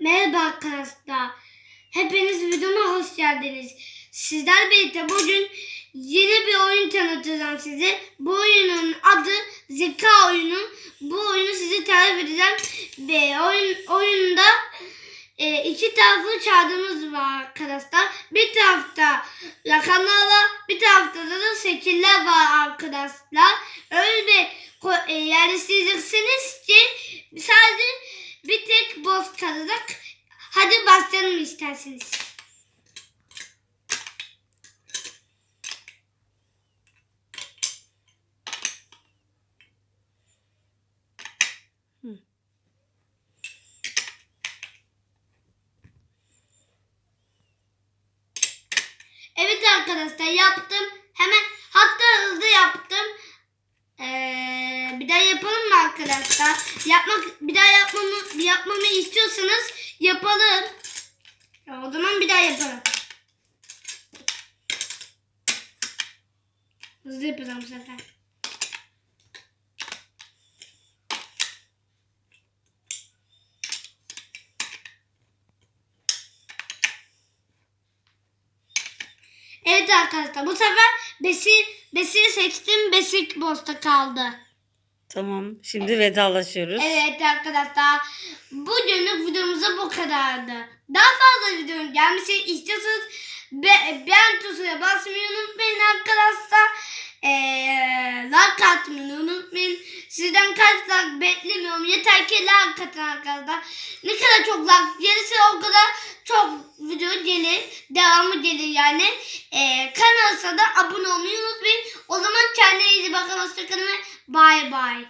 Merhaba arkadaşlar. Hepiniz videoma hoş geldiniz. Sizler birlikte bugün yeni bir oyun tanıtacağım size. Bu oyunun adı Zeka oyunu. Bu oyunu size tarif edeceğim. Ve oyun oyunda e, iki taraflı kağıdımız var arkadaşlar. Bir tarafta rakamlar var. Bir tarafta da şekiller var arkadaşlar. Öyle bir ko- e, yerleştireceksiniz ki sadece bir kalacak. Hadi başlayalım isterseniz. Evet arkadaşlar yaptım. Hemen hatta hızlı yaptım. Ee, bir daha yapalım mı arkadaşlar? Yapmak bir daha yapmamı yapmamı istiyorsanız yapalım. Ya o zaman bir daha yapalım. Hızlı yapacağım bu sefer. Evet arkadaşlar bu sefer besi besi seçtim. Besik bosta kaldı. Tamam. Şimdi vedalaşıyoruz. Evet arkadaşlar. Bugünlük videomuzda bu kadardı. Daha fazla videonun gelmesini istiyorsanız be, beğen tuşuna basmayı unutmayın arkadaşlar. Ee, like atmayı unutmayın. Sizden kaç like beklemiyorum. Yeter ki like atın arkadaşlar. Ne kadar çok like gelirse o kadar çok video gelir. Devamı gelir yani. Ee, kanalsa da abone olmayı unutmayın. O zaman kendinize iyi bakın. Hoşçakalın ve bye bye.